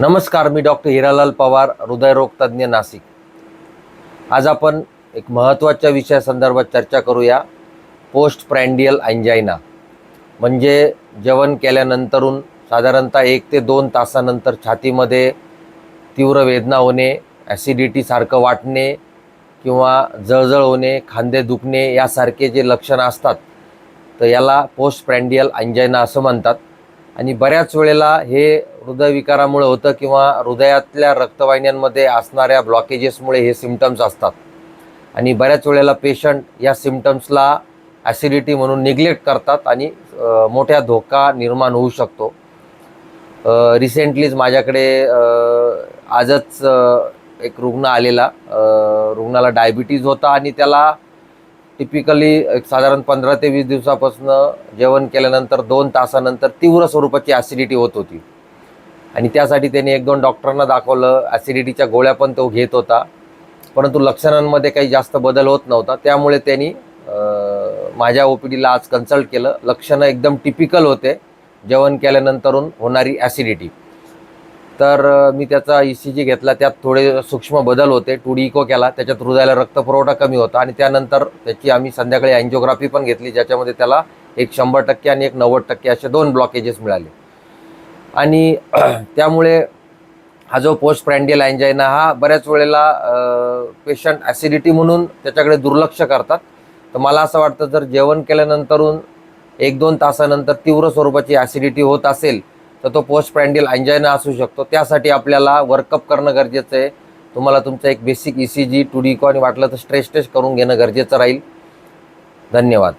नमस्कार मी डॉक्टर हिरालाल पवार हृदयरोग तज्ज्ञ नाशिक. आज आपण एक महत्त्वाच्या विषयासंदर्भात चर्चा करूया पोस्ट प्रँडियल अँजायना म्हणजे जेवण केल्यानंतरून साधारणतः एक ते दोन तासानंतर छातीमध्ये तीव्र वेदना होणे ॲसिडिटीसारखं वाटणे किंवा जळजळ होणे खांदे दुखणे यासारखे जे लक्षणं असतात तर याला पोस्ट प्रँडियल अँजायना असं म्हणतात. आणि बऱ्याच वेळेला हे हृदयविकारामुळे होतं किंवा हृदयातल्या रक्तवाहिन्यांमध्ये असणाऱ्या ब्लॉकेजेसमुळे हे सिमटम्स असतात. आणि बऱ्याच वेळेला पेशंट या सिमटम्सला ॲसिडिटी म्हणून निग्लेक्ट करतात आणि मोठ्या धोका निर्माण होऊ शकतो. रिसेंटलीच माझ्याकडे आजच एक रुग्ण आलेला. रुग्णाला डायबिटीज होता आणि त्याला टिपिकली एक साधारण पंधरा ते वीस दिवसापासून जेवण केल्यानंतर दोन तासानंतर तीव्र स्वरूपाची ॲसिडिटी होत होती. आणि त्यासाठी त्याने एक दोन डॉक्टरांना दाखवलं. ॲसिडिटीच्या गोळ्या पण तो घेत होता. परंतु लक्षणांमध्ये काही जास्त बदल होत नव्हता. त्यामुळे त्यांनी माझ्या ओ पी डीला आज कन्सल्ट केलं. लक्षणं एकदम टिपिकल होते. जेवण केल्यानंतरून होणारी ॲसिडिटी तर मी त्याचा ई सी जी घेतला. त्यात थोडे सूक्ष्म बदल होते. टू डी इको केला. त्याच्यात हृदयाला रक्तपुरवठा कमी होता. आणि त्यानंतर त्याची आम्ही संध्याकाळी अँजिओग्राफी पण घेतली. ज्याच्यामध्ये त्याला एक शंभर टक्के आणि एक नव्वद टक्के असे दोन ब्लॉकेजेस मिळाले. आणि त्यामुळे हा जो पोस्ट प्रँडियल अँजायना हा बऱ्याच वेळेला पेशंट ॲसिडिटी म्हणून त्याच्याकडे दुर्लक्ष करतात. तर मला असं वाटतं जर जेवण केल्यानंतरून एक दोन तासानंतर तीव्र स्वरूपाची ॲसिडिटी होत असेल तर तो पोस्ट प्रँडियल अँजायना असू शकतो. त्यासाठी आपल्याला वर्कअप करणं गरजेचं आहे. तुम्हाला तुमचं एक basic E C G two D आणि वाटलं तर स्ट्रेस टेस्ट करून घेणं गरजेचं राहील. धन्यवाद.